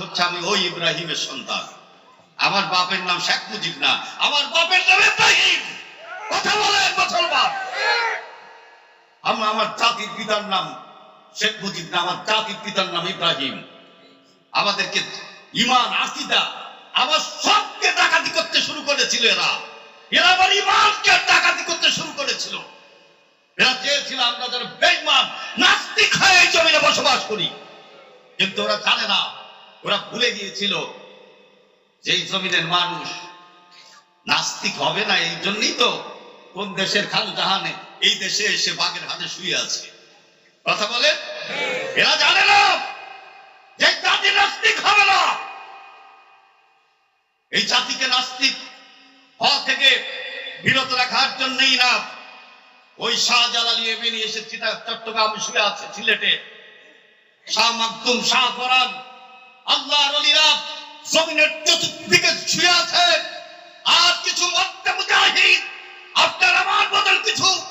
হচ্ছে আমি ওই ইব্রাহিমের সন্তান। আমার বাপের নাম শেখ মুজিব না, আমার বাপের নাম ইব্রাহিম। কথা মুসলমান। আমরা আমার জাতির পিতার নাম শেখ মুজিব না, আমার জাতির পিতার নাম ইব্রাহিম। আমাদেরকে ইমান আকিদা আবার সবকে ডাকাতি করতে শুরু করেছিল এরা। এরা আবার ইমানকে ডাকাতি করতে শুরু করেছিল। এরা চেয়েছিল আমরা যেন বেইমান নাস্তিক হয়ে জমিনে বসবাস করি। কিন্তু ওরা জানে না ওরা ভুলে গিয়েছিল যে জমিনের মানুষ নাস্তিক হবে না, এই জন্যই তো কোন দেশের খাল জাহানে এই দেশে এসে বাঘের হাতে শুয়ে আছে। কথা বলে? এরা জানে না যে জাতি নাস্তিক হবে না। এই জাতিকে নাস্তিক হওয়া থেকে বিরত রাখার জন্যই না ওই শাহ শাহজালালি এমনি এসে চিটা- চট্টগ্রাম শুয়ে আছে, সিলেটে। শাহ মাকদুম শাহ ফরান আল্লাহ রলিরা জমিনের চতুর্দিকে শুয়ে আছে। আর কিছু আপনার আমার বদল কিছু।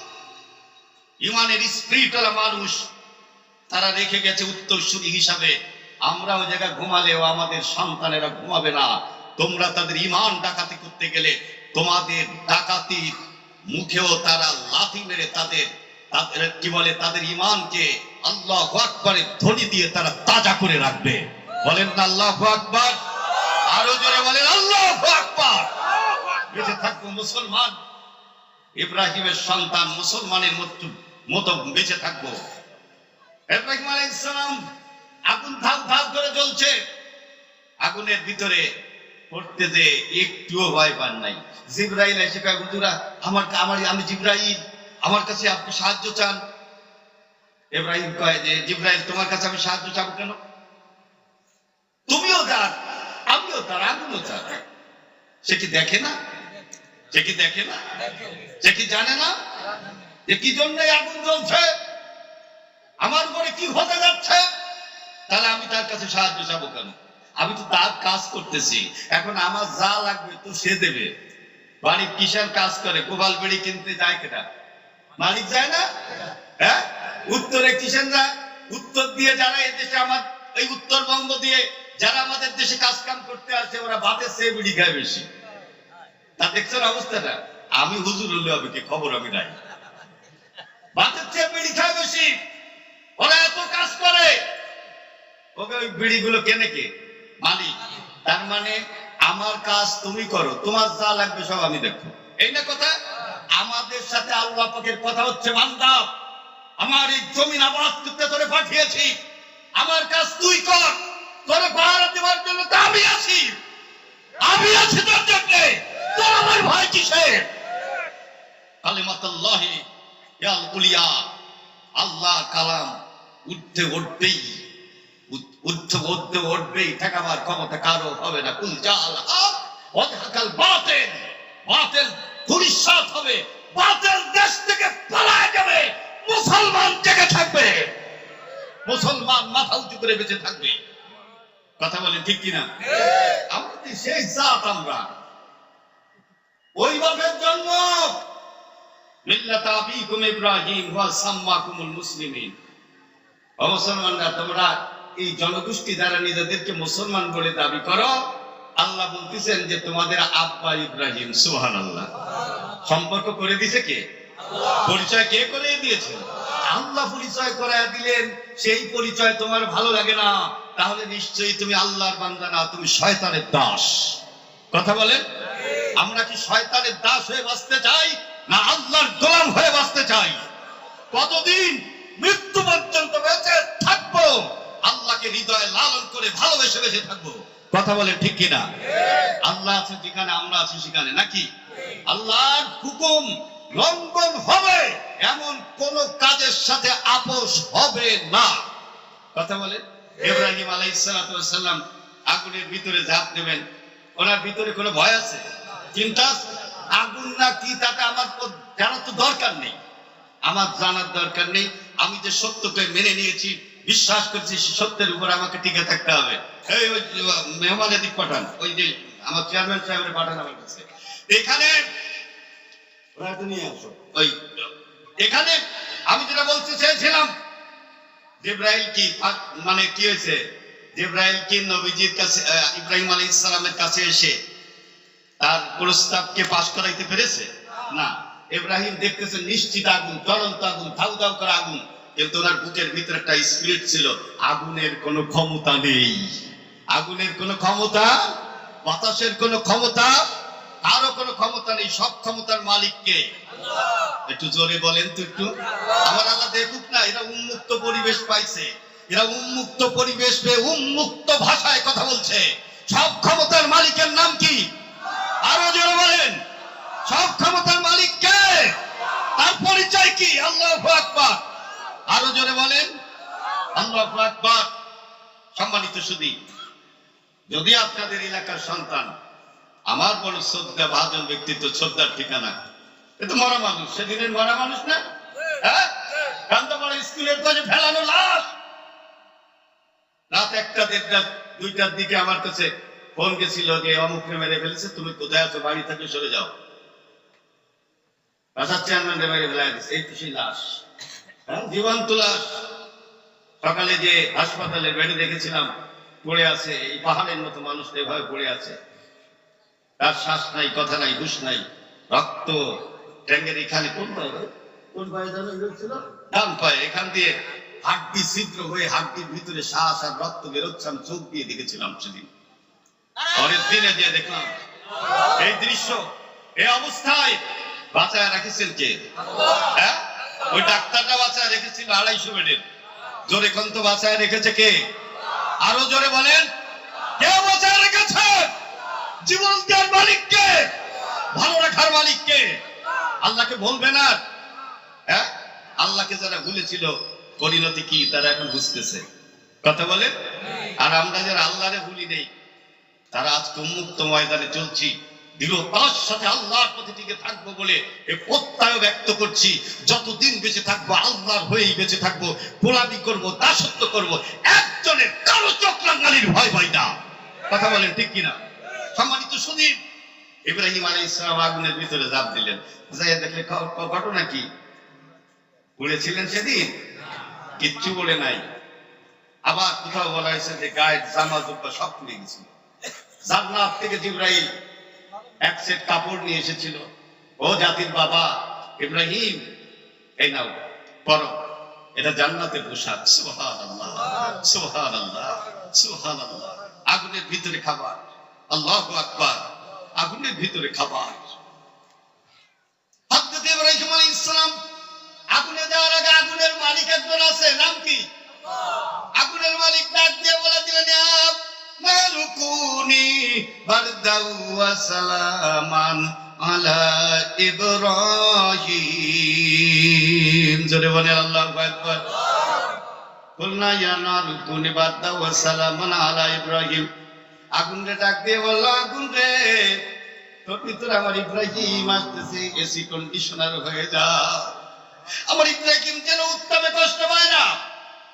ইমানের স্পিরিট মানুষ, তারা রেখে গেছে উত্তরসূরি হিসাবে, আমরা ওই জায়গায় ঘুমালেও আমাদের সন্তানেরা ঘুমাবে না। তোমরা তাদের ইমান ডাকাতি করতে গেলে তোমাদের ডাকাতির মুখেও তারা লাথি মেরে তাদের তাদের, কি বলে, তাদের ইমানকে আল্লাহ আকবরের ধ্বনি দিয়ে তারা তাজা করে রাখবে। বলেন আল্লাহ আকবর। আরও জোরে বলেন, আল্লাহ আকবর। বেঁচে থাকব মুসলমান। ইব্রাহিমের সন্তান মুসলমানের মতো মতো বেঁচে থাকব। ইব্রাহিম আলাইহিস সালাম আগুন ধাপ ধাপ করে জ্বলছে। আগুনের ভিতরে পড়তে যে একটুও ভয় পান নাই। জিব্রাইল এসে কয়, হুজুরা, আমার আমার, আমি জিব্রাইল। আমার কাছে আপনি সাহায্য চান। ইব্রাহিম কয় যে, জিব্রাইল, তোমার কাছে আমি সাহায্য চাবো কেন? তুমিও যান আমিও তার আগুনও চান সে কি দেখে না? সে কি দেখে না? সে কি জানে না? যে কি জন্য আগুন জ্বলছে? আমার উপরে কি হতে যাচ্ছে? তাহলে আমি তার কাছে সাহায্য চাবো কেন? আমি তো তার কাজ করতেছি। এখন আমার যা লাগবে তো সে দেবে। বাড়ির কিষান কাজ করে? গোপাল বেড়ি কিনতে যায় কেটা মালিক যায় না? হ্যাঁ? উত্তরে কিষানরা উত্তর দিয়ে যারা এদেশে আমার, এই উত্তরবঙ্গ দিয়ে যারা আমাদের দেশে কাজ কাম করতে আসে, ওরা ভাতের চেয়ে বিড়ি খায় বেশি। তা দেখছেন অবস্থাটা? আমি হুজুর হলে হবে কি? খবর আমি নাই। ভাতের চেয়ে বিড়ি খায় বেশি। ওরা এত কাজ করে। ওকে ওই বিড়িগুলো কেনে কে? মালিক। তার মানে আমার কাজ তুমি করো, তোমার যা লাগবে সব আমি দেখো এই না কথা? আমাদের সাথে আল্লাহ পাকের কথা হচ্ছে, বান্দা, আমার এই জমিন আবাদ করতে তোরে পাঠিয়েছি। আমার কাজ তুই কর। তোরে পাহারা দেওয়ার জন্য তো আমি আছি। আমি আছি তোর জন্য। তোর আমার ভয় কিসের? কালিমাতুল্লাহি ইয়াল উলিয়া। আল্লাহ কালাম উঠতে উঠবেই। উঠতে উঠতে উঠবেই। ঠেকাবার ক্ষমতা কারও হবে না। কুল জাল অধাকাল বাতেল। বাতেল হবে। বাতেল দেশ থেকে পালায় যাবে। মুসলমান জেগে থাকবে। মুসলমান মাথা উঁচু করে বেঁচে থাকবে। কথা বলে ঠিক কিনা? আমরা সেই জাত আমরা। ওই বাপের জন্ম। মিল্লাত আবিকুম ইব্রাহিম ওয়া সাম্মাকুমুল মুসলিমিন। ও মুসলমানরা তোমরা এই জনগোষ্ঠী দ্বারা নিজেদেরকে মুসলমান বলে দাবি করো। আল্লাহ বলতেছেন যে তোমাদের আব্বা ইব্রাহিম সুহান আল্লাহ সম্পর্ক করে দিছে কে? পরিচয় কে করে দিয়েছে? আল্লাহ পরিচয় করায় দিলেন। সেই পরিচয় তোমার ভালো লাগে না। তাহলে নিশ্চয়ই তুমি আল্লাহর বান্দা না, তুমি শয়তানের দাস। কথা বলেন? আমরা কি শয়তানের দাস হয়ে বাঁচতে চাই, না আল্লাহর গোলাম হয়ে বাঁচতে চাই? কতদিন মৃত্যু পর্যন্ত বেঁচে থাকব, আল্লাহকে হৃদয়ে লালন করে ভালোবেসে বেঁচে থাকব। কথা বলে ঠিক কিনা? আল্লাহ আছে যেখানে, আমরা আছি সেখানে, নাকি? আল্লাহর হুকুম লঙ্ঘন হবে, এমন কোন কাজের সাথে আপোষ হবে না। কথা বলে ইব্রাহিম আলাইসালাম আগুনের ভিতরে ঝাঁপ দেবেন। ওনার ভিতরে কোনো ভয় আছে? চিন্তা আগুন না কি তাতে আমার জানার তো দরকার নেই। আমার জানার দরকার নেই। আমি যে সত্যকে মেনে নিয়েছি, বিশ্বাস করছি সত্যের উপর আমাকে টিকে থাকতে হবে। এই ওই মেহমান এদিক পাঠান। ওই যে, আমার চেয়ারম্যান সাহেবের পাঠান আমার কাছে। এখানে ওই, এখানে আমি যেটা বলতে চেয়েছিলাম জিব্রাইল কি মানে কি হয়েছে? জিব্রাইলকে নবীজির কাছে ইব্রাহিম আলী ইসলামের কাছে এসে তার প্রস্তাবকে পাশ করাইতে পেরেছে? না। ইব্রাহিম দেখতেছে নিশ্চিত আগুন, জ্বলন্ত আগুন, ধাউ ধাউ করে আগুন, কিন্তু ওনার বুকের ভিতরে একটা স্পিরিট ছিল, আগুনের কোনো ক্ষমতা নেই। আগুনের কোনো ক্ষমতা, বাতাসের কোনো ক্ষমতা আরও কোনো ক্ষমতা নেই, সব ক্ষমতার মালিককে। একটু জোরে বলেন তো একটু। আমার আল্লাহ দেখুক না, এরা উন্মুক্ত পরিবেশ পাইছে। এরা উন্মুক্ত পরিবেশ পেয়ে উন্মুক্ত ভাষায় কথা বলছে। সব ক্ষমতার মালিকের নাম কি? আরও জোরে বলেন। সব ক্ষমতার মালিক কে? তার পরিচয় কি? আল্লাহ আকবার। আরও জোরে বলেন। আল্লাহ আকবার। সম্মানিত সুদী, যদি আপনাদের এলাকার সন্তান, আমার বড় শ্রদ্ধা, ভাজন ব্যক্তিত্ব, শ্রদ্ধার ঠিকানা এ তো মরা মানুষ, সেদিনের মরা মানুষ না? হ্যাঁ? স্কুলের কাছে ফেলানো লাশ। রাত একটা, দেড়টা, দুইটার দিকে আমার কাছে ফোন গেছিল যে মেরে ফেলেছে, তুমি কোথায় আছো, বাড়ি সরে যাও। চেয়ারম্যান এই তো সেই লাশ। হ্যাঁ জীবন্ত লাশ। সকালে যে হাসপাতালের বেডে দেখেছিলাম, পড়ে আছে, এই পাহাড়ের মতো মানুষ এভাবে পড়ে আছে। তার শ্বাস নাই, কথা নাই, হুশ নাই, রক্ত ট্যাঙ্গের এখানে কোন পায়ে কোন পায়ে ছিল? ডান পায়ে এখান দিয়ে হাড্ডি ছিদ্র হয়ে হাড্ডির ভিতরে শ্বাস আর রক্ত বেরোচ্ছে আমি চোখ দিয়ে দেখেছিলাম সেদিন। পরের দিনে দিয়ে দেখলাম এই দৃশ্য এই অবস্থায় বাঁচায় রাখেছেন কে? হ্যাঁ? ওই ডাক্তারটা বাঁচায় রেখেছিল আড়াইশো বেডের। জোরে কোন তো বাঁচায় রেখেছে কে? আরও জোরে বলেন কে বাঁচায় রেখেছে? জীবন দেওয়ার মালিক কে ভালো রাখার মালিক কে আল্লাহকে বলবে না। হ্যাঁ? আল্লাহকে যারা ভুলেছিল পরিণতি কি তারা এখন বুঝতেছে। কথা বলে আর আমরা যারা আল্লাহরে ভুলি নেই, তারা আজকে উন্মুক্ত ময়দানে চলছি। দৃঢ়তার সাথে আল্লাহর প্রতি টিকে থাকব বলে এ প্রত্যয় ব্যক্ত করছি। যতদিন বেঁচে থাকব, আল্লাহর হয়েই বেঁচে থাকব, গোলামি করব, দাসত্ব করব, একজনের কারও চক্রাঙ্গালির ভয় ভয় না। কথা বলেন ঠিক কিনা? সম্মানিত সুদীপ ইব্রাহিম আলী ইসলাম আগুনের ভিতরে জাপ দিলেন। যাই দেখলে ঘটনা কি? পড়েছিলেন সেদিন? কিচ্ছু বলে নাই। আবার কোথাও বলা হয়েছে যে গায়ের জামা, জুব্বা সব খুলে গেছিল জান্নাত থেকে জিব্রাইল এক সেট কাপড় নিয়ে এসেছিল। ও জাতির বাবা, ইব্রাহিম, এই নাও, পরো। এটা জান্নাতের পোশাক। সুহান আল্লাহ সুহান আল্লাহ সুহান আল্লাহ আগুনের ভিতরে খাবার। আল্লাহ আকবার। আগুনের ভিতরে খাবার। ইব্রাহিম আলাইহিস সালাম আগুনে যাওয়ার আগে আগুনের মালিক একজন আছে, নাম কি? আগুনের মালিক ডাক দিয়ে বলে দিলেন "আব মালুকুনি বারদাউ সালামান আলা ইব্রাহিম। জোরে আগুন রে ডাক দিয়ে বলল আগুন রে। তোর ভিতরে আমার ইব্রাহিম আসতেছে এসি কন্ডিশনার হয়ে যা। আমার ইব্রাহিম যেন উত্তমে কষ্ট পায় না।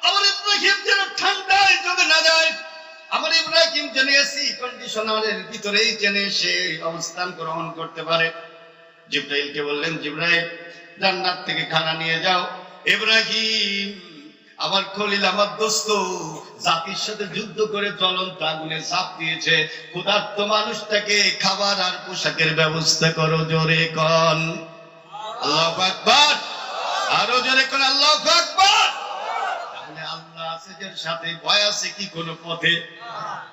আমার ইব্রাহিম যেন ঠান্ডায় জমে না যায়, আমার ইব্রাহিম যেন এসি কন্ডিশনারের ভিতরেই যেন সে অবস্থান গ্রহণ করতে পারে। জিব্রাইলকে বললেন, জিব্রাইল, জান্নাত থেকে খানা নিয়ে যাও। ইব্রাহিম আমার খলিল আমার দোস্ত, জাতির সাথে যুদ্ধ করে জ্বলন্ত আগুনে চাপ দিয়েছে। ক্ষুধার্ত মানুষটাকে খাবার আর পোশাকের ব্যবস্থা করো জোরে কন। আল্লাহ আরও জোরে কন, আল্লাহ যার সাথে, ভয় আছে কি কোনো পথে?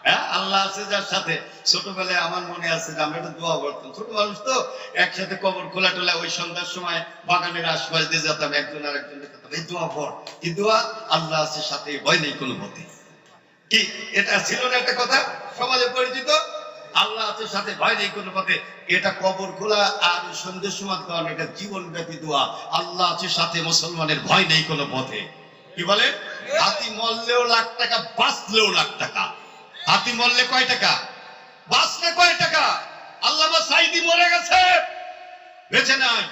হ্যাঁ আল্লাহ আছে যার সাথে। ছোটবেলায় আমার মনে আছে যে আমরা একটা দোয়া করতাম। ছোট মানুষ তো একসাথে কবর খোলা টোলা ওই সন্ধ্যার সময় বাগানের আশপাশ দিয়ে যেতাম, একজন আর একজন এই দোয়া কি দোয়া আল্লাহ আছে সাথে, ভয় নেই কোনো পথে। কি, এটা ছিল না একটা কথা? সমাজে পরিচিত? আল্লাহ আছে সাথে, ভয় নেই কোনো পথে। এটা কবর খোলা আর সন্ধ্যের সময় এটা জীবন ব্যাপী দোয়া। আল্লাহ আছে সাথে, মুসলমানের ভয় নেই কোনো পথে। কি বলে? হাতি মরলেও লাখ টাকা, বাঁচলেও লাখ টাকা। হাতি মরলে কয় টাকা? বাঁচলে কয় টাকা? আল্লাহ সাইদি মরে গেছে। বেঁচে নাই।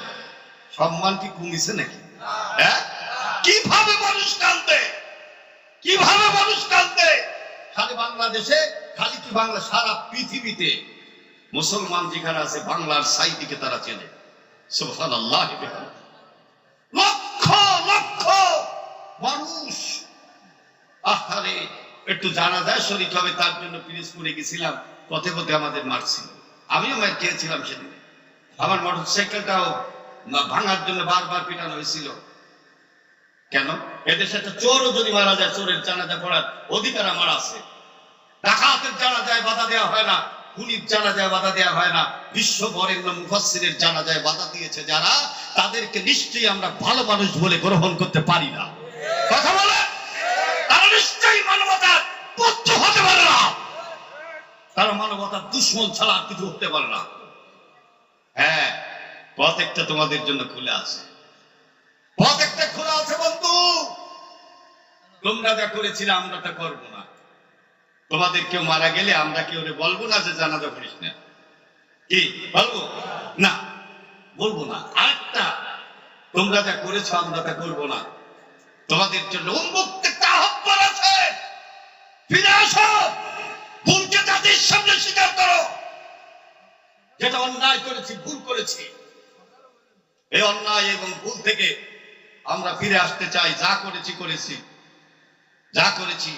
সম্মান কি কমিছে নাকি? হ্যাঁ? কীভাবে মানুষ কান্দে কীভাবে মানুষ কান্দে খালি বাংলাদেশে, খালি কি বাংলা? সারা পৃথিবীতে মুসলমান যেখানে আছে, বাংলার সাইদিকে তারা চেনে। সুবহানাল্লাহ লক্ষ মানুষ। আহারে, একটু জানা যায় শরীর হবে তার জন্য পিরিজপুরে গেছিলাম, পথে পথে আমাদের মারছিল। আমিও মার খেয়েছিলাম সেদিন। আমার মোটর সাইকেলটাও ভাঙার জন্য বারবার পিটানো হয়েছিল। কেন? এদেশে একটা চোরও যদি মারা যায়, চোরের জানাজা পড়ার অধিকার আমার আছে। ডাকাতের জানাজায় বাধা দেওয়া হয় না, খুনির জানাজায় বাধা দেওয়া হয় না। বিশ্ব বরেণ্য মুফাসসিরের জানাজায় বাধা দিয়েছে যারা, তাদেরকে নিশ্চয়ই আমরা ভালো মানুষ বলে গ্রহণ করতে পারি না। কথা বলে, তারা নিশ্চয়ই মানবতার পথ্য হতে পারে না। তারা মানবতার দুশ্মন ছাড়া আর কিছু হতে পারে না। হ্যাঁ পথ একটা তোমাদের জন্য খুলে আছে। পথ একটা খোলা আছে, বন্ধু। তোমরা যা করেছিলে, আমরা তা করব না। তোমাদের কেউ মারা গেলে আমরা কেউ বলব না যে জানাজা করিস না? কি, বলব? না বলব না। আরেকটা, তোমরা যা করেছ, আমরা তা করব না। তোমাদের জন্য উন্মুক্ত আহ্বান আছে। ফিরে আসো। ভুলকে জাতির সামনে স্বীকার করো। যেটা অন্যায় করেছি, ভুল করেছি। এই অন্যায় এবং ভুল থেকে আমরা ফিরে আসতে চাই। যা করেছি করেছি। যা করেছি,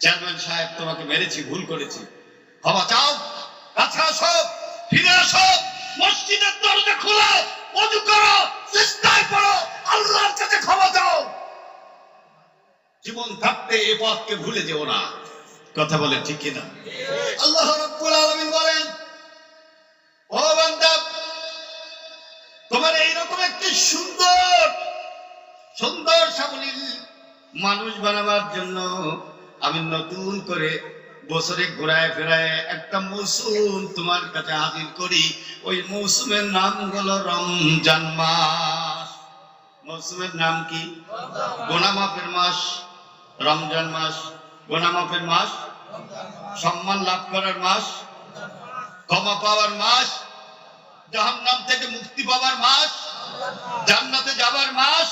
চেয়ারম্যান সাহেব তোমাকে মেরেছি, ভুল করেছি। ক্ষমা চাও, কাছে আসো, ফিরে আসো। মসজিদের দরজা খোলো অজু করো, চেষ্টায় করো আল্লাহর কাছে ক্ষমা চাও। জীবন থাকতে এ পথকে ভুলে যেও না। কথা বলে ঠিক কিনা? আল্লাহ রাব্বুল আলামিন বলেন ও বান্দা তোমার এইরকম একটি সুন্দর সুন্দর সাবলীল মানুষ বানাবার জন্য আমি নতুন করে বছরে ঘোরায় ফেরায় একটা মৌসুম তোমার কাছে হাজির করি। ওই মৌসুমের নাম হলো রমজান মাস। মৌসুমের নাম কি? গোনামাফের মাস। রমজান মাস গোনামাফের মাস, সম্মান লাভ করার মাস, ক্ষমা পাওয়ার মাস, জাহান্নাম থেকে মুক্তি পাওয়ার মাস, জান্নাতে যাবার মাস।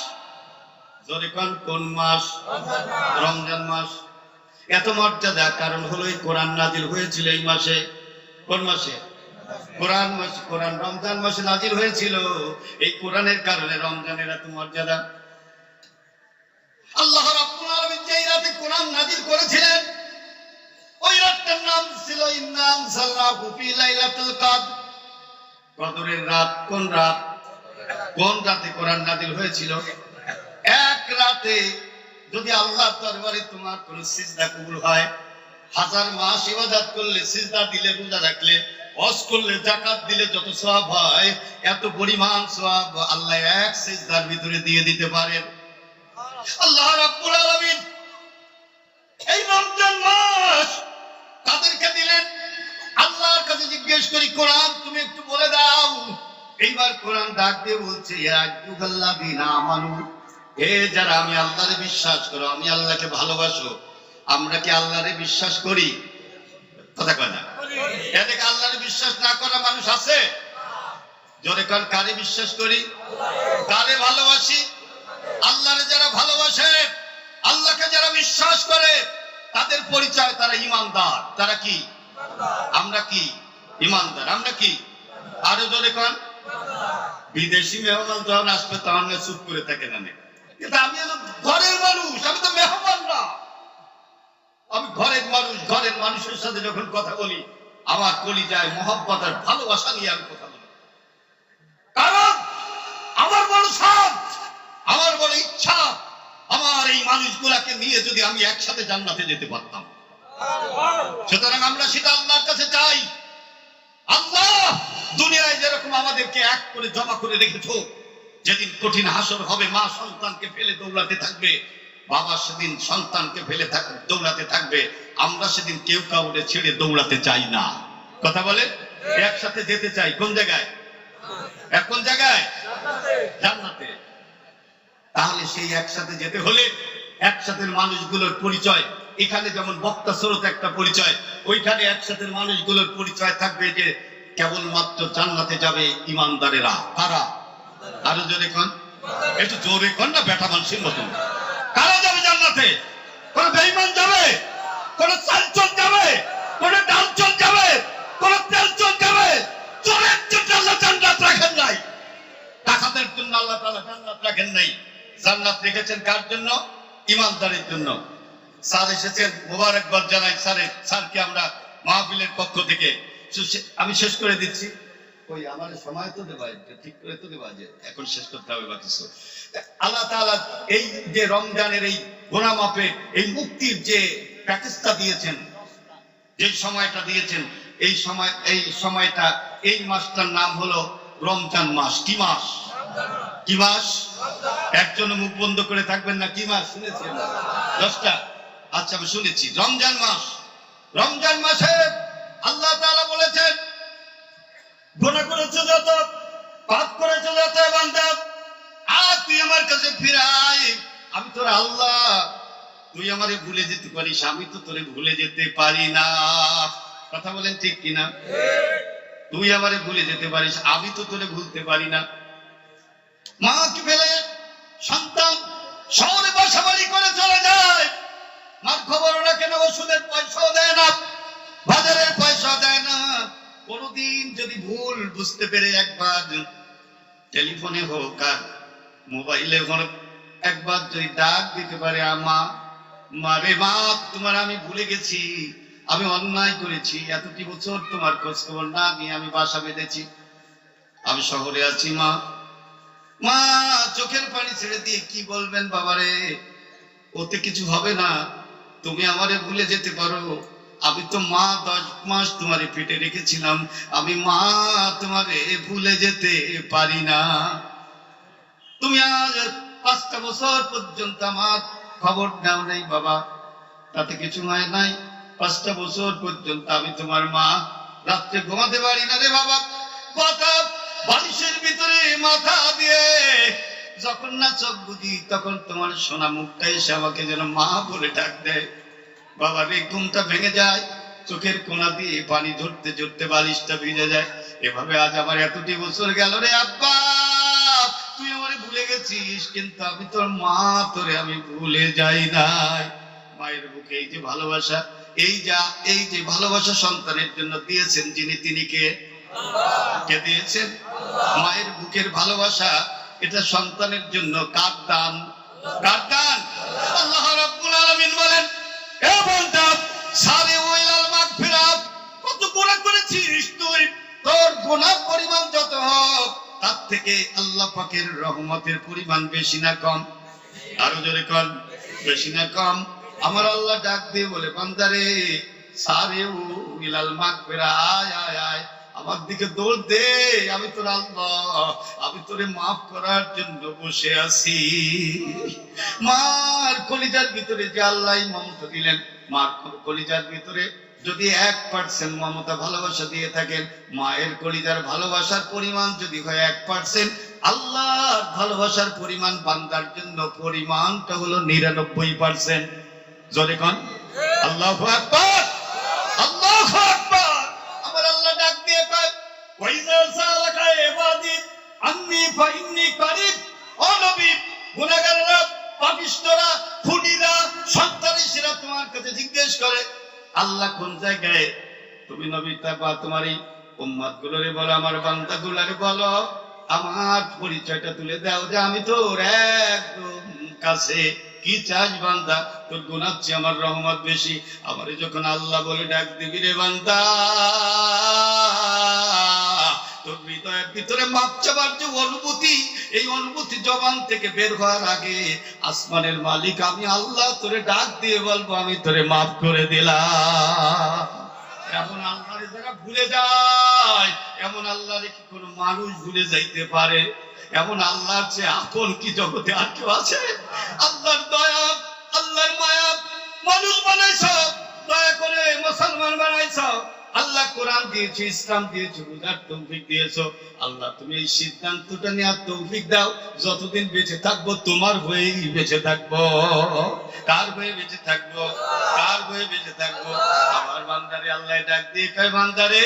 জোরে কোন কোন মাস? রমজান মাস। এত মর্যাদা, কারণ হলো এই কোরআন নাজিল হয়েছিল এই মাসে। কোন মাসে? কোরআন মাস, কোরআন রমজান মাসে নাজিল হয়েছিল। এই কোরআনের কারণে রমজানের এত মর্যাদা। আল্লাহ রাব্বুল আলামিন যেই রাতে কোরআন নাজিল করেছিলেন, ওই রাতটার নাম ছিল, ইন্না আনজালনাহু ফি লাইলাতুল কদর। কদরের রাত কোন রাত? কোন রাতে কোরআন নাজিল হয়েছিল? এক রাতে যদি আল্লাহ দরবারে তোমার কোন সিজদা কবুল হয়, হাজার মাস ইবাদত করলে, সিজদা দিলে, রোজা রাখলে, হজ করলে জাকাত দিলে যত সওয়াব হয়, এত পরিমাণ সওয়াব আল্লাহ এক সিজদার ভিতরে দিয়ে দিতে পারেন। আল্লাহ রাব্বুল আলামিন এই রমজান মাস তাদেরকে দিলেন? আল্লাহর কাছে জিজ্ঞেস করি, কোরআন তুমি একটু বলে দাও। এইবার কোরআন ডাক দিয়ে বলছে যারা আমি আল্লাহরে বিশ্বাস করো, আমি আল্লাহকে ভালোবাসো, আমরা কি আল্লাহরে বিশ্বাস করি? কথা কয় না। এদিকে আল্লাহরে বিশ্বাস না করা মানুষ আছে? জোরে কারে বিশ্বাস করি? কারে ভালোবাসি? আল্লাহরে যারা ভালোবাসে, আল্লাহকে যারা বিশ্বাস করে, তাদের পরিচয় তারা ইমানদার। তারা কি? আমরা কি? ইমানদার। আমরা কি? আরও জোরে কন। বিদেশি মেহমান যখন আসবে তখন চুপ করে থাকে না কিন্তু আমি ঘরের মানুষ, আমি তো মেহমান না। আমি ঘরের মানুষ, ঘরের মানুষের সাথে যখন কথা বলি, আমার কলি যায় মহব্বত আর ভালোবাসা নিয়ে আমি কথা বলি। কারণ আমার বড় ইচ্ছা আমার এই মানুষগুলাকে নিয়ে যদি আমি একসাথে জান্নাতে যেতে পারতাম। সুতরাং আমরা সেটা আল্লাহর কাছে চাই। আল্লাহ দুনিয়ায় যেরকম আমাদেরকে এক করে জমা করে রেখেছো যেদিন কঠিন হাসর হবে মা সন্তানকে ফেলে দৌড়াতে থাকবে বাবা সেদিন সন্তানকে ফেলে দৌড়াতে থাকবে আমরা সেদিন কেউ কাউরে ছেড়ে দৌড়াতে চাই না। কথা বলে? একসাথে যেতে চাই। কোন জায়গায়? এক কোন জায়গায়? জান্নাতে। তাহলে সেই একসাথে যেতে হলে একসাথে মানুষগুলোর পরিচয়, এখানে যেমন বক্তা স্রোত একটা পরিচয়, ওইখানে একসাথে মানুষগুলোর পরিচয় থাকবে যে কেবলমাত্র জান্নাতে যাবে ইমানদারেরা। কারা? আরও জোরে কন। একটু জোরে কন না বেটা মানুষের মতন কারা যাবে জান্নাতে? কোন বেঈমান যাবে? কোন চালচল যাবে? কোন ডালচল যাবে? কোন তেলচল যাবে? চোরের জন্য জান্নাত রাখেন নাই। টাকাদের জন্য আল্লাহ তাআলা জান্নাত রাখেন নাই। জান্নাত রেখেছেন কার জন্য? ইমানদারের জন্য। স্যার এসেছেন, মোবারকবাদ জানাই স্যারের। স্যারকে আমরা মাহফিলের পক্ষ থেকে আমি শেষ করে দিচ্ছি। ওই আমার সময় তো দেবা ঠিক করে তো দেবা যে এখন শেষ করতে হবে বা কিছু। আল্লাহ তাআলা এই যে রমজানের এই গোনা মাপে এই মুক্তির যে প্যাকেজটা দিয়েছেন, যে সময়টা দিয়েছেন, এই সময় এই সময়টা, এই মাসটার নাম হলো রমজান মাস। কি মাস? কি মাস? একজন মুখ বন্ধ করে থাকবেন না কি মাস? শুনেছেন দশটা? আচ্ছা আমি শুনেছি। রমজান মাস। রমজান মাসে আল্লাহ তাআলা বলেছেন গোনা করেছ যত পাপ করেছ যত বান্দা আর তুই আমার কাছে ফিরাই। আমি তোর আল্লাহ। তুই আমারে ভুলে যেতে পারিস আমি তো তোরে ভুলে যেতে পারি না। কথা বলেন ঠিক কিনা? তুই আমারে ভুলে যেতে পারিস আমি তো তোরে ভুলতে পারি না। মাকে ফেলে সন্তান শহরে বাসা বাড়ি করে চলে যায়। মার খবর রাখে না ওষুধের পয়সাও দেয় না, বাজারের পয়সা দেয় না। কোনদিন যদি ভুল বুঝতে পেরে একবার টেলিফোনে হোক আর মোবাইলে হোক, একবার যদি ডাক দিতে পারে আমা, মারে মা তোমার আমি ভুলে গেছি, আমি অন্যায় করেছি, এতটি বছর তোমার খোঁজ খবর না নিয়ে আমি বাসা বেঁধেছি। আমি শহরে আছি মা মা, চোখের পানি ছেড়ে দিয়ে কি বলবেন বাবারে? ওতে কিছু হবে না। তুমি আমারে ভুলে যেতে পারো। আমি তো মা, দশ মাস তোমারে পেটে রেখেছিলাম। আমি মা, তোমারে ভুলে যেতে পারি না। তুমি আজ পাঁচটা বছর পর্যন্ত আমার খবর নাও নেই বাবা। তাতে কিছু হয় নাই। পাঁচটা বছর পর্যন্ত আমি তোমার মা। রাত্রে ঘুমাতে পারি না রে বাবা। কথা বালিশের ভিতরে মাথা দিয়ে যখন না চোখ বুঝি, তখন তোমার সোনা মুখটা এসে আমাকে যেন মা বলে ডাক দেয়। বাবার এই ঘুমটা ভেঙে যায়। চোখের কোনা দিয়ে পানি ধরতে ধরতে বালিশটা ভিজে যায়। এভাবে আজ আমার এতটি বছর গেল রে আব্বা। তুই আমারে ভুলে গেছিস, কিন্তু আমি তোর মা, তোরে আমি ভুলে যাই নাই। মায়ের বুকে এই যে ভালোবাসা, এই যা, এই যে ভালোবাসা সন্তানের জন্য দিয়েছেন যিনি, তিনি কে? কে দিয়েছেন? মায়ের বুকের ভালোবাসা এটা সন্তানের জন্য কার দান? কার দান? আল্লাহ রাব্বুল আলামিন বলেন, এ বান্দা, সারে ওয়াইলাল মাগফিরাত, কত গুনাহ করেছিস তুই? তোর গুনাহ পরিমাণ যত হোক, তার থেকে আল্লাহ পাকের রহমতের পরিমাণ বেশি না কম? আরও জোরে কন, বেশি না কম? আমার আল্লাহ ডাক দিয়ে বলে বান্দারে সারে ইলাল মাগফিরা আয় আয় আয়। আমার দিকে দৌড় দে, আমি তোর আল্লাহ, আমি তোরে মাফ করার জন্য বসে আছি। মার কলিজার ভিতরে যে আল্লাহ মমতা দিলেন, মার কলিজার ভিতরে যদি এক পার্সেন্ট মমতা ভালোবাসা দিয়ে থাকেন, মায়ের কলিজার ভালোবাসার পরিমাণ যদি হয় এক পার্সেন্ট আল্লাহর ভালোবাসার পরিমাণ বান্দার জন্য পরিমাণটা হলো নিরানব্বই পার্সেন্ট জোরে কন। আল্লাহ আল্লাহ আমার পরিচয়টা তুলে দাও যে আমি তোর একদম কাছে। কি চাস বান্দা? তোর গুনার আমার রহমত বেশি। আমার যখন আল্লাহ বলে ডাক দিবি রে বান্দা। তোর হৃদয়ের ভিতরে মাপ চাবার যে অনুভূতি, এই অনুভূতি জবান থেকে বের হওয়ার আগে আসমানের মালিক, আমি আল্লাহ তোরে ডাক দিয়ে বলব, আমি তোরে মাফ করে দিলাম। এমন আল্লাহরে যারা ভুলে যায়, এমন আল্লাহরে কি কোনো মানুষ ভুলে যাইতে পারে? এমন আল্লাহর চেয়ে আপন কি জগতে আর কেউ আছে? আল্লাহর দয়া, আল্লাহর মায়া, মানুষ বানাইছ দয়া করে মুসলমান বানাইছ? আল্লাহ কোরআন দিয়েছে, ইসলাম দিয়েছে, বুঝার তৌফিক দিয়েছ। আল্লাহ, তুমি এই সিদ্ধান্তটা নেওয়ার তৌফিক দাও। যতদিন বেঁচে থাকব, তোমার হয়েই বেঁচে থাকব। কার হয়ে বেঁচে থাকব? কার হয়ে বেঁচে থাকব? আমার বান্দারে আল্লাহ ডাক দিয়ে কয়, বান্দারে!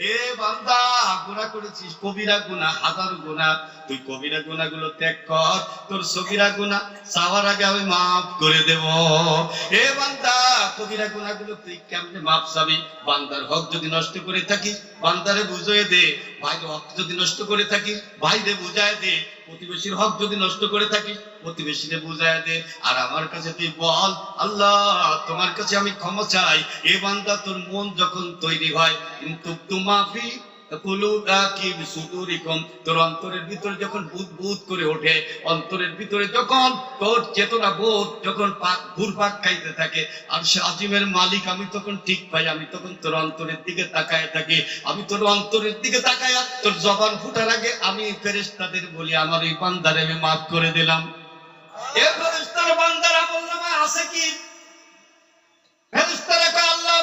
এ বান্দা, গুনাহ করেছিস, কবিরা হাজার তুই কবিরা ত্যাগ কর, তোর গুনাহ চাওয়ার আগে আমি মাফ করে দেব। বান্দা, কবিরা তুই কেমনে মাপ চাবি? বান্দার হক যদি নষ্ট করে থাকিস বান্দারে বুঝিয়ে দে। ভাইয়ের হক যদি নষ্ট করে থাকিস ভাইরে বুঝায় দে। প্রতিবেশীর হক যদি নষ্ট করে থাকিস প্রতিবেশীরে বুঝায় দে। আর আমার কাছে তুই বল, আল্লাহ, তোমার কাছে আমি ক্ষমা চাই। এ বান্দা, তোর মন যখন তৈরি হয়, কিন্তু তুমাফি সুদুরিকুম তোর অন্তরের ভিতরে যখন বুদ বুদ করে ওঠে, অন্তরের ভিতরে যখন তোর চেতনা বোধ যখন পাক ঘুরপাক খাইতে থাকে, আর সে আজিমের মালিক, আমি তখন ঠিক পাই আমি তখন তোর অন্তরের দিকে তাকায় থাকি। আমি তোর অন্তরের দিকে তাকায় তোর জবান ফুটার আগে আমি ফেরেশতাদের বলি, আমার এই বান্দারে আমি মাফ করে দিলাম। এ আছে কি? আল্লাহ,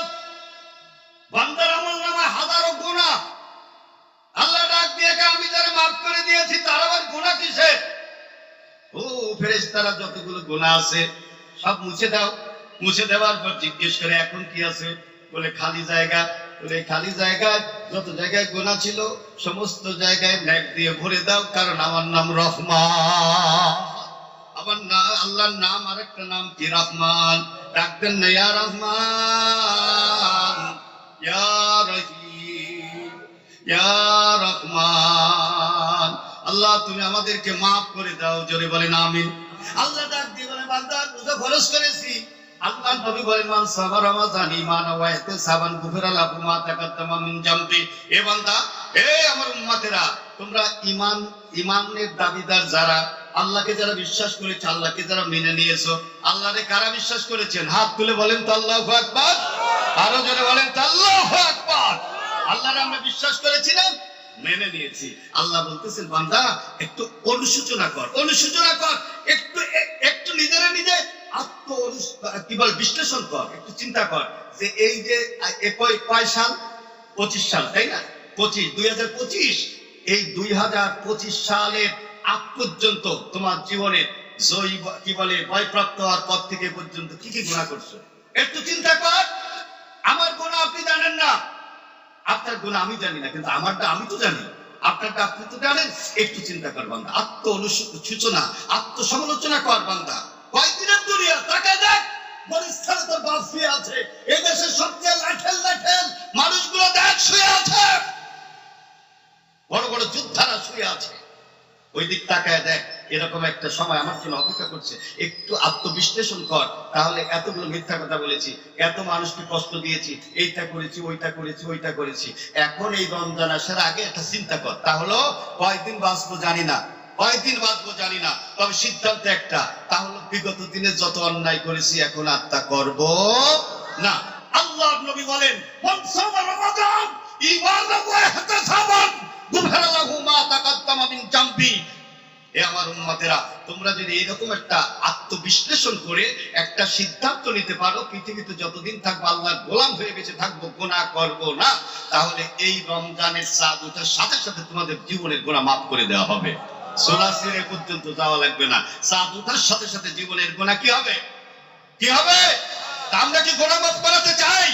বান্দার আমল নামায় হাজারো গুনাহ দিয়ে আমি যারা মাফ করে দিয়েছি, তার আবার কিসে ও, ফেরেশতারা যতগুলো গুনাহ আছে, সব মুছে দাও। মুছে দেওয়ার পর জিজ্ঞেস করে, এখন কি আছে? বলে, খালি জায়গা। বলে খালি জায়গায় যত জায়গায় গোনা ছিল, সমস্ত জায়গায় দিয়ে ভরে দাও, কারণ আমার নাম রহমান। আমার আল্লাহর নাম আরেকটা নাম কি? রহমান। ডাকতেন না, ইয়া রহমান। ইয়া রহমান, আল্লাহ তুমি আমাদেরকে মাফ করে দাও, জোরে বলেন আমিন। আল্লাহ ডাক দিয়ে বলে রোজা খরচ করেছি। তোমরা দাবিদার যারা, আল্লাহকে যারা বিশ্বাস করেছে, আল্লাহকে যারা মেনে নিয়েছো, আল্লাহরে কারা বিশ্বাস করেছেন? হাত তুলে বলেন তো আল্লাহু আরও জোরে বলেন তো আল্লাহু আল্লাহরে আমরা বিশ্বাস করেছিলাম, মেনে নিয়েছি। আল্লাহ বলতেছেন, বান্দা, একটু অনুসূচনা কর অনুসূচনা কর, একটু একটু নিজের নিজে আত্ম কি বল, বিশ্লেষণ কর, একটু চিন্তা কর যে এই যে আ- এ কয় সাল? পঁচিশ সাল, তাই না? পঁচিশ, দুই হাজার পঁচিশ, এই দুই হাজার পঁচিশ সালের আগ পর্যন্ত তোমার জীবনে জয়ী ব- কি বলে বয়প্রাপ্ত হওয়ার পর থেকে পর্যন্ত কি কি গুণা করছ? একটু চিন্তা কর। আমার গুণা আপনি জানেন না। আপনার গুণ আমি জানি না, কিন্তু আমারটা আমি তো জানি। আপনারটা আপনি তো জানেন, একটু চিন্তা কর বান্দা। আত্ম অনুসূচনা আত্মসমালোচনা কর কয়েকদিনের দুনিয়া? তাকা দেখ শুয়ে আছে। সবচেয়ে লাঠেল লাঠেল দেখ, শুয়ে আছে। বড় বড় শুয়ে আছে। ওই দিক তাকায় দেখ, এরকম একটা সময় আমার জন্য অপেক্ষা করছে। একটু আত্মবিশ্লেষণ কর, তাহলে এতগুলো মিথ্যা কথা বলেছি, এত মানুষকে কষ্ট দিয়েছি, এইটা করেছি, ওইটা করেছি ওইটা করেছি। এখন এই রমজান আসার আগে একটা চিন্তা কর তাহলে কয়দিন বাঁচবো জানি না, কয়দিন বাঁচবো জানি না, তবে সিদ্ধান্ত একটা তাহলে বিগত দিনে যত অন্যায় করেছি, এখন তা করব না। আল্লাহ নবী বলেন "মান সামা রমাদান ঈমানান ওয়া ইহতিসাবান গুফিরা লাহু মা তাকাদ্দামা মিন জামবি এ আমার উম্মতেরা, তোমরা যদি এরকম একটা আত্মবিশ্লেষণ করে একটা সিদ্ধান্ত নিতে পারো, পৃথিবীতে যতদিন থাকব, আল্লাহর গোলাম হয়ে বেঁচে থাকব গোনা করব না, তাহলে এই রমজানের চাঁদ ওঠার সাথে সাথে তোমাদের জীবনের গোনা মাফ করে দেওয়া হবে। সোলাসিরে পর্যন্ত যাওয়া লাগবে না। চাঁদ ওঠার সাথে সাথে জীবনের গোনা কি হবে? কি হবে? আমরা কি গোনা মাফ করাতে চাই?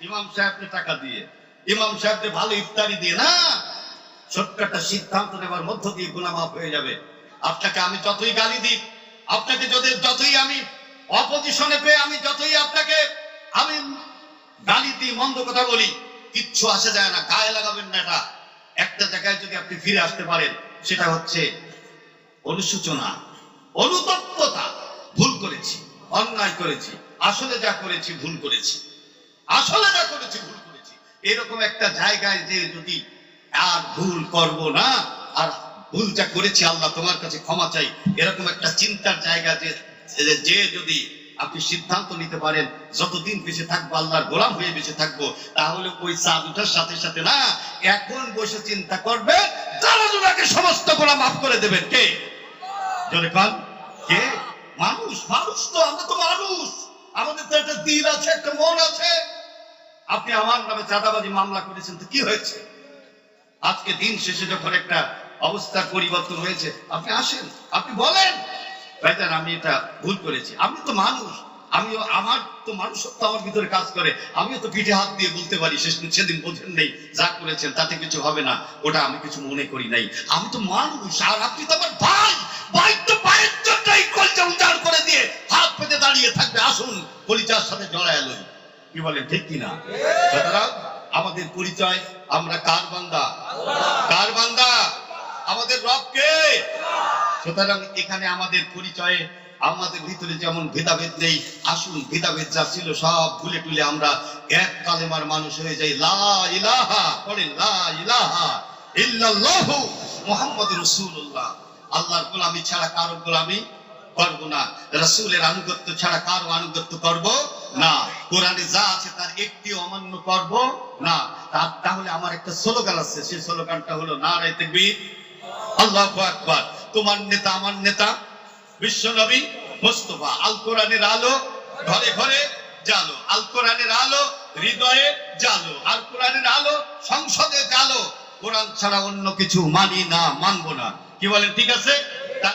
ইমাম সাহেবকে টাকা দিয়ে। ইমাম সাহেবকে ভালো ইফতারি দিয়ে না, ছোট্ট একটা সিদ্ধান্ত নেবার মধ্য দিয়ে মাফ হয়ে যাবে। আপনাকে আমি যতই গালি দিই, আপনাকে যদি যতই আমি অপোজিশনে পেয়ে আমি যতই আপনাকে আমি গালি দিই, মন্দ কথা বলি, কিচ্ছু আসে যায় না, গায়ে লাগাবেন না এটা। একটা জায়গায় যদি আপনি ফিরে আসতে পারেন, সেটা হচ্ছে অনুসূচনা অনুতপ্ততা। ভুল করেছি, অন্যায় করেছি, আসলে যা করেছি ভুল করেছি। আসলে যা করেছি ভুল করেছি। এরকম একটা জায়গায় যে যদি আর ভুল করব না, আর ভুল যা করেছি আল্লাহ, তোমার কাছে ক্ষমা চাই, এরকম একটা চিন্তার জায়গা যে, যে- যদি আপনি সিদ্ধান্ত নিতে পারেন, যতদিন বেঁচে থাকব, আল্লাহর গোলাম হয়ে বেঁচে থাকব, তাহলে ওই চাঁদ উঠার সাথে সাথে না, এখন বসে চিন্তা করবে তোমাকে সমস্ত গোলাম মাফ করে দেবেন। কে? জোরে কন। কে? মানুষ মানুষ তো, আমরা তো মানুষ। আমাদের তো একটা দিল আছে, একটা মন আছে। আপনি আমার নামে চাঁদাবাজি মামলা করেছেন তো কি হয়েছে? আজকে দিন শেষে যখন একটা অবস্থার পরিবর্তন হয়েছে, আপনি আসেন, আপনি বলেন। ভাইজান, আমি এটা ভুল করেছি। আমি তো মানুষ, আমিও, আমার তো মানুষত্ব আমার ভিতরে কাজ করে। আমিও তো পিঠে হাত দিয়ে বলতে পারি সে- সেদিন বোঝেন নেই যা করেছেন, তাতে কিছু হবে না। ওটা আমি কিছু মনে করি নাই। আমি তো মানুষ, আর আপনি তো আমার ভাই। ভাই তো ভাইয়ের জন্যই কলজা উজাড় করে দিয়ে হাত পেতে দাঁড়িয়ে থাকবে। আসুন পরিচয়ের সাথে জড়ায় লই। কি বলেন, ঠিক কিনা? আমাদের পরিচয়, আমরা কার বান্দা? কার বান্দা? আমাদের রবকে সুতরাং এখানে আমাদের পরিচয়ে, আমাদের ভিতরে যেমন ভেদাভেদ নেই, আসুন ভেদাভেদ যা ছিল সব ভুলে টুলে আমরা এক কালেমার মানুষ হয়ে যাই। লা ইলাহা, পড়েন আল্লাহর গোলামি ছাড়া কারও গোলামি করব না। রাসূলের আনুগত্য ছাড়া কারও আনুগত্য করব না, কোরআনে যা আছে তার একটি অমান্য করব না। তা- তাহলে আমার একটা স্লোগান আছে, সেই স্লোগানটা হলো নারায়ে তাকবীর। আল্লাহু আকবার। তোমার নেতা, আমার নেতা, বিশ্ব নবী মোস্তফা আল কোরআনের আলো ঘরে ঘরে জালো আল কোরআনের আলো হৃদয়ে জালো আল কোরআনের আলো সংসদে জালো কোরআন ছাড়া অন্য কিছু মানি না, মানবো না। কি বলেন, ঠিক আছে?